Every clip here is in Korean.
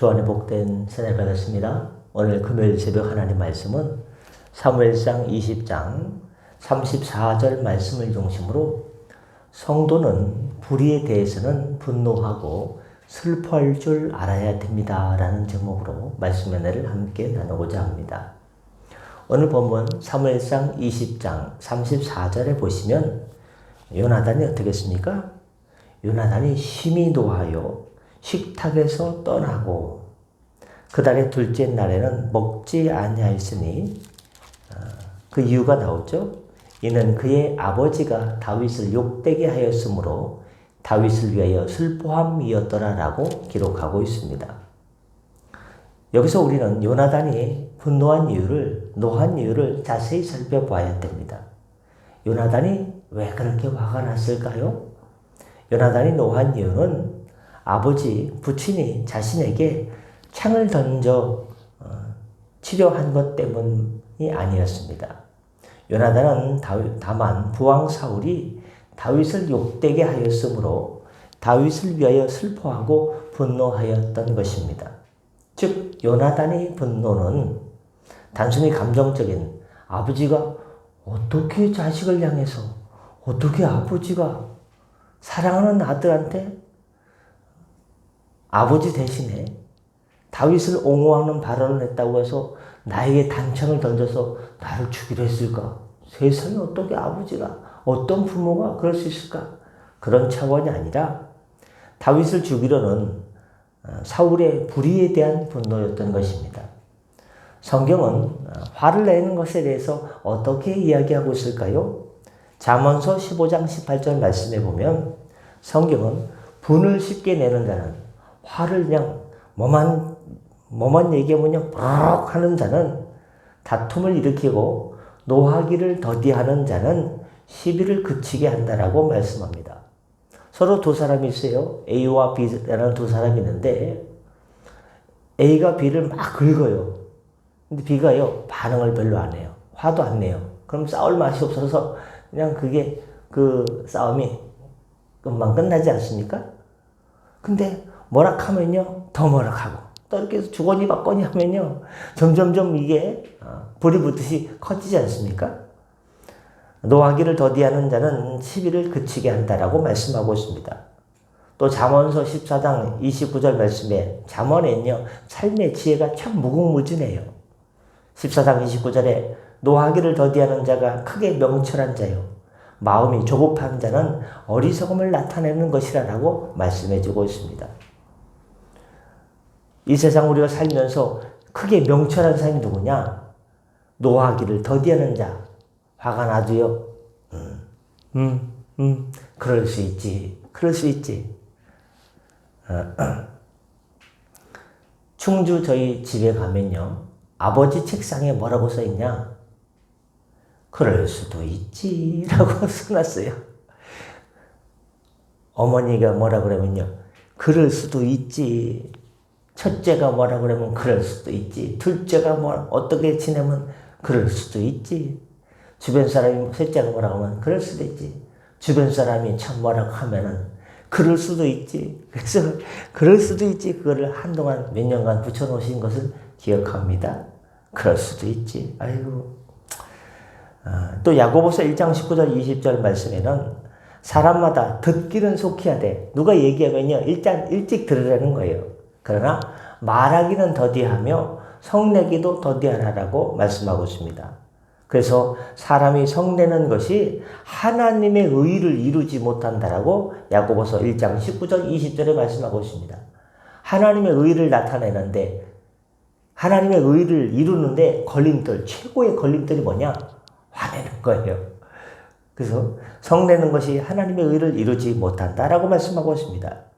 주 안에 복된 새날 받았습니다. 오늘 금요일 새벽 하나님 말씀은 사무엘상 20장 34절 말씀을 중심으로 성도는 불의에 대해서는 분노하고 슬퍼할 줄 알아야 됩니다. 라는 제목으로 말씀 은혜를 함께 나누고자 합니다. 오늘 본문 사무엘상 20장 34절에 보시면 요나단이 어떻게 했습니까? 요나단이 심히 노하여 식탁에서 떠나고 그 달의 둘째 날에는 먹지 아니하였으니 어, 그 이유가 나오죠. 이는 그의 아버지가 다윗을 욕되게 하였으므로 다윗을 위하여 슬퍼함이었더라라고 기록하고 있습니다. 여기서 우리는 요나단이 분노한 이유를 노한 이유를 자세히 살펴봐야 됩니다. 요나단이 왜 그렇게 화가 났을까요? 요나단이 노한 이유는 아버지 부친이 자신에게 창을 던져 어, 치료한 것 때문이 아니었습니다. 요나단은 다만 부왕 사울이 다윗을 욕되게 하였으므로 다윗을 위하여 슬퍼하고 분노하였던 것입니다. 즉 요나단의 분노는 단순히 감정적인 아버지가 어떻게 자식을 향해서 어떻게 아버지가 사랑하는 아들한테 아버지 대신에 다윗을 옹호하는 발언을 했다고 해서 나에게 단창을 던져서 나를 죽이려 했을까? 세상에 어떻게 아버지가 어떤 부모가 그럴 수 있을까? 그런 차원이 아니라 다윗을 죽이려는 어, 사울의 불의에 대한 분노였던 것입니다. 성경은 어, 화를 내는 것에 대해서 어떻게 이야기하고 있을까요? 잠언서 15장 18절 말씀에 보면 성경은 분을 쉽게 내는 자는 화를 그냥 뭐만 뭐만 얘기하면 그냥 럭 하는 자는 다툼을 일으키고 노하기를 더디하는 자는 시비를 그치게 한다라고 말씀합니다. 서로 두 사람이 있어요. A와 B라는 두 사람이 있는데 A가 B를 막 긁어요. 근데 B가요 반응을 별로 안 해요. 화도 안 내요. 그럼 싸울 맛이 없어서 그냥 그게 그 싸움이 금방 끝나지 않습니까? 근데 뭐라 하면요 더 뭐라 하고 또 이렇게 주거니 받거니 하면요 점점점 이게 어, 불이 붙듯이 커지지 않습니까? 노하기를 더디하는 자는 시비를 그치게 한다라고 말씀하고 있습니다. 또 잠언서 14장 29절 말씀에 잠언에는요 삶의 지혜가 참 무궁무진해요. 14장 29절에 노하기를 더디하는 자가 크게 명철한 자요. 마음이 조급한 자는 어리석음을 나타내는 것이라고 말씀해 주고 있습니다. 이 세상 우리가 살면서 크게 명철한 사람이 누구냐? 노하기를 더디하는 자. 화가 나도요. 음, 음, 음, 그럴 수 있지. 그럴 수 있지. 충주 저희 집에 가면요. 아버지 책상에 뭐라고 써 있냐? 그럴 수도 있지. 라고 써놨어요. 어머니가 뭐라 그러면요. 그럴 수도 있지. 첫째가 뭐라 그러면 그럴 수도 있지. 둘째가 뭐 어떻게 지내면 그럴 수도 있지. 주변 사람이 셋째가 뭐라 하면 그럴 수도 있지. 주변 사람이 참 뭐라고 하면은 그럴 수도 있지. 그래서 그럴 수도 있지. 그거를 한동안 몇 년간 붙여놓으신 것을 기억합니다. 그럴 수도 있지. 아이고. 아, 또 야고보서 1장 19절 20절 말씀에는 사람마다 듣기는 속히 하되 누가 얘기하면요 일단 일찍 들으라는 거예요. 그러나 말하기는 더디하며 성내기도 더디하라라고 말씀하고 있습니다. 그래서 사람이 성내는 것이 하나님의 의를 이루지 못한다라고 야고보서 1장 19절 20절에 말씀하고 있습니다. 하나님의 의를 나타내는데 하나님의 의를 이루는데 걸림돌 최고의 걸림돌이 뭐냐? 화내는 거예요. 그래서 성내는 것이 하나님의 의를 이루지 못한다라고 말씀하고 있습니다.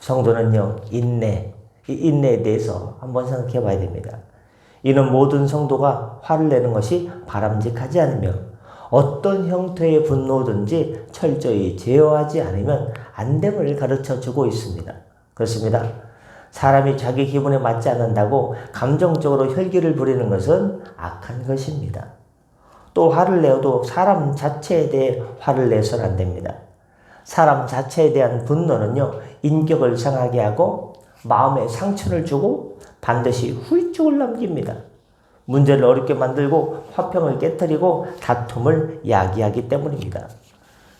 성도는요, 인내, 이 인내에 대해서 한번 생각해 봐야 됩니다. 이는 모든 성도가 화를 내는 것이 바람직하지 않으며 어떤 형태의 분노든지 철저히 제어하지 않으면 안 됨을 가르쳐 주고 있습니다. 그렇습니다. 사람이 자기 기분에 맞지 않는다고 감정적으로 혈기를 부리는 것은 악한 것입니다. 또 화를 내어도 사람 자체에 대해 화를 내서는 안 됩니다. 사람 자체에 대한 분노는요, 인격을 상하게 하고 마음에 상처를 주고 반드시 후유증을 남깁니다. 문제를 어렵게 만들고 화평을 깨뜨리고 다툼을 야기하기 때문입니다.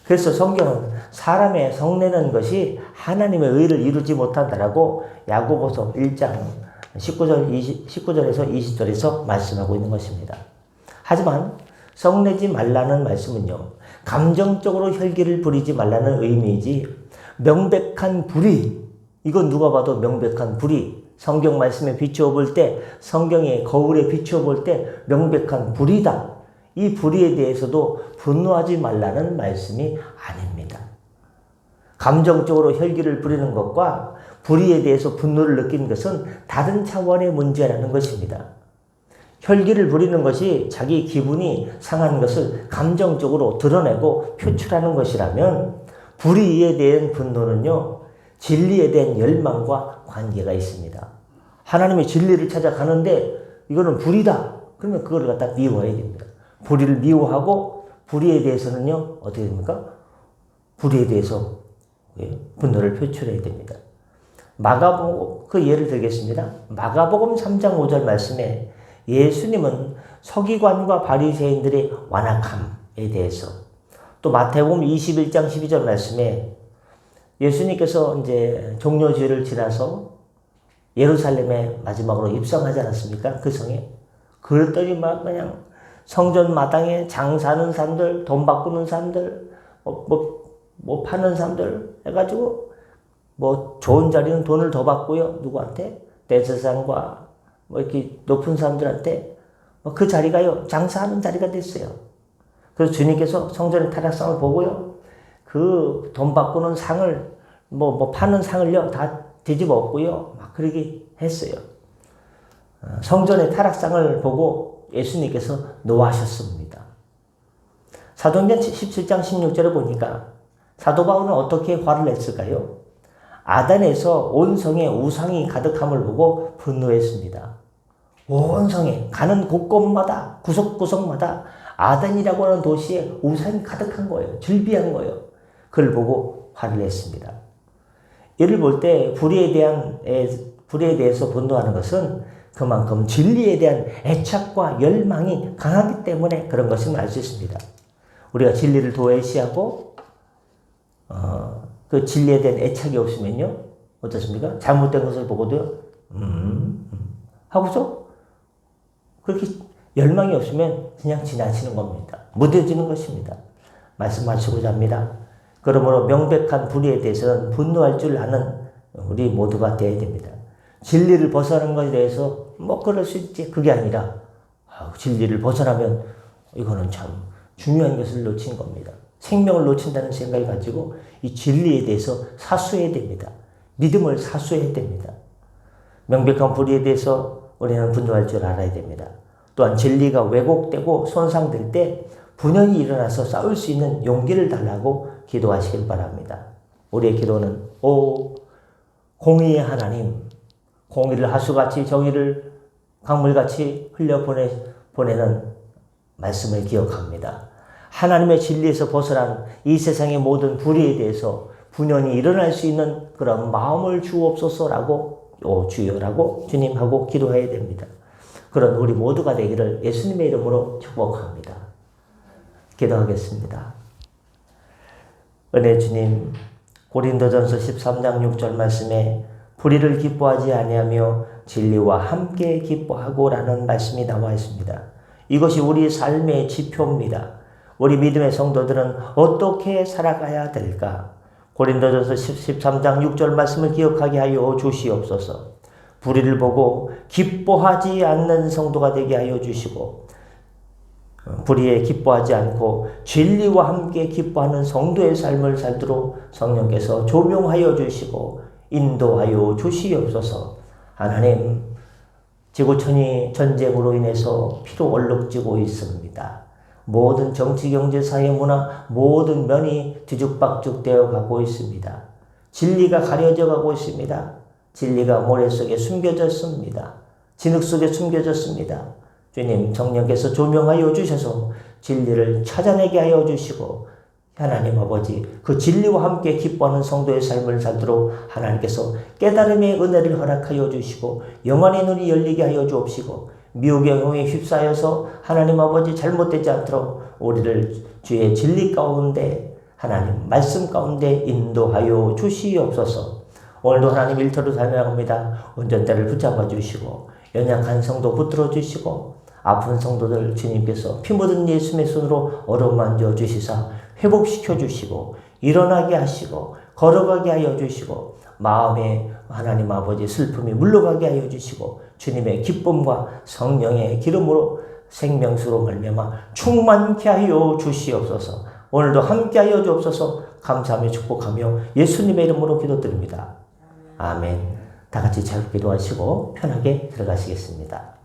그래서 성경은 사람의 성내는 것이 하나님의 의를 이루지 못한다라고 야고보서 1장 19절 20, 19절에서 20절에서 말씀하고 있는 것입니다. 하지만 성내지 말라는 말씀은요. 감정적으로 혈기를 부리지 말라는 의미이지 명백한 불의 이건 누가 봐도 명백한 불의 성경 말씀에 비추어 볼 때 성경의 거울에 비추어 볼 때 명백한 불이다. 이 불의에 대해서도 분노하지 말라는 말씀이 아닙니다. 감정적으로 혈기를 부리는 것과 불의에 대해서 분노를 느끼는 것은 다른 차원의 문제라는 것입니다. 혈기를 부리는 것이 자기 기분이 상한 것을 감정적으로 드러내고 표출하는 것이라면 불의에 대한 분노는요, 진리에 대한 열망과 관계가 있습니다. 하나님의 진리를 찾아가는데 이거는 불이다. 그러면 그걸 갖다 미워해야 됩니다. 불의를 미워하고 불의에 대해서는요, 어떻게 됩니까? 불의에 대해서 예, 분노를 표출해야 됩니다. 마가복음, 그 예를 들겠습니다. 마가복음 3장 5절 말씀에 예수님은 서기관과 바리새인들의 완악함에 대해서 또 마태복음 21장 12절 말씀에 예수님께서 이제 종료주의를 지나서 예루살렘에 마지막으로 입성하지 않았습니까? 그 성에. 그랬더니 막 그냥 성전 마당에 장사하는 사람들, 돈 바꾸는 사람들, 뭐, 뭐, 뭐 파는 사람들 해가지고 뭐 좋은 자리는 돈을 더 받고요. 누구한테? 대세상과 뭐 이렇게 높은 사람들한테 뭐 그 자리가요. 장사하는 자리가 됐어요. 그래서 주님께서 성전의 타락상을 보고요. 그 돈 바꾸는 상을 뭐, 뭐 파는 상을요. 다 뒤집어 엎고요. 막 그러게 했어요. 어, 성전의 타락상을 보고 예수님께서 노하셨습니다. 사도행전 17장 16절에 보니까 사도 바울은 어떻게 화를 냈을까요? 아단에서 온 성에 우상이 가득함을 보고 분노했습니다. 온 성에 가는 곳곳마다 구석구석마다 아단이라고 하는 도시에 우상이 가득한 거예요. 즐비한 거예요. 그걸 보고 화를 냈습니다. 이를 볼 때 불의에 대한 불의에 대해서 분노하는 것은 그만큼 진리에 대한 애착과 열망이 강하기 때문에 그런 것임을 알 수 있습니다. 우리가 진리를 도외시하고 어, 그 진리에 대한 애착이 없으면요 어떻습니까? 잘못된 것을 보고도요 음, 음 하고서 그렇게 열망이 없으면 그냥 지나치는 겁니다. 무뎌지는 것입니다. 말씀하시고자 합니다. 그러므로 명백한 불의에 대해서는 분노할 줄 아는 우리 모두가 되어야 됩니다. 진리를 벗어나는 것에 대해서 뭐 그럴 수 있지. 그게 아니라 아, 진리를 벗어나면 이거는 참 중요한 것을 놓친 겁니다. 생명을 놓친다는 생각을 가지고 이 진리에 대해서 사수해야 됩니다. 믿음을 사수해야 됩니다. 명백한 불의에 대해서 우리는 분노할 줄 알아야 됩니다. 또한 진리가 왜곡되고 손상될 때 분연이 일어나서 싸울 수 있는 용기를 달라고 기도하시길 바랍니다. 우리의 기도는 오 공의의 하나님 공의를 하수같이 정의를 강물같이 흘려보내, 보내는 말씀을 기억합니다. 하나님의 진리에서 벗어난 이 세상의 모든 불의에 대해서 분연히 일어날 수 있는 그런 마음을 주옵소서라고 오 주여라고 주님하고 기도해야 됩니다. 그런 우리 모두가 되기를 예수님의 이름으로 축복합니다. 기도하겠습니다. 은혜 주님 고린도전서 13장 6절 말씀에 불의를 기뻐하지 아니하며 진리와 함께 기뻐하고라는 말씀이 나와 있습니다. 이것이 우리 삶의 지표입니다. 우리 믿음의 성도들은 어떻게 살아가야 될까? 고린도전서 13장 6절 말씀을 기억하게 하여 주시옵소서. 불의를 보고 기뻐하지 않는 성도가 되게 하여 주시고 불의에 기뻐하지 않고 진리와 함께 기뻐하는 성도의 삶을 살도록 성령께서 조명하여 주시고 인도하여 주시옵소서. 하나님, 지구촌이 전쟁으로 인해서 피로 얼룩지고 있습니다. 모든 정치, 경제, 사회, 문화 모든 면이 뒤죽박죽 되어 가고 있습니다. 진리가 가려져 가고 있습니다. 진리가 모래 속에 숨겨졌습니다. 진흙 속에 숨겨졌습니다. 주님, 정령께서 조명하여 주셔서 진리를 찾아내게 하여 주시고 하나님 아버지 그 진리와 함께 기뻐하는 성도의 삶을 살도록 하나님께서 깨달음의 은혜를 허락하여 주시고 영원의 눈이 열리게 하여 주옵시고 미혹의 영에 휩싸여서 하나님 아버지 잘못되지 않도록 우리를 주의 진리 가운데 하나님 말씀 가운데 인도하여 주시옵소서. 오늘도 하나님 일터로 살며갑니다. 운전대를 붙잡아 주시고 연약한 성도 붙들어 주시고 아픈 성도들 주님께서 피 묻은 예수의 손으로 어루만져 주시사 회복시켜 주시고 일어나게 하시고 걸어가게 하여 주시고 마음에 하나님 아버지 슬픔이 물러가게 하여 주시고 주님의 기쁨과 성령의 기름으로 생명수로 말미암아 충만케 하여 주시옵소서. 오늘도 함께 하여 주옵소서. 감사하며 축복하며 예수님의 이름으로 기도드립니다. 아멘. 다 같이 잘 기도하시고 편하게 들어가시겠습니다.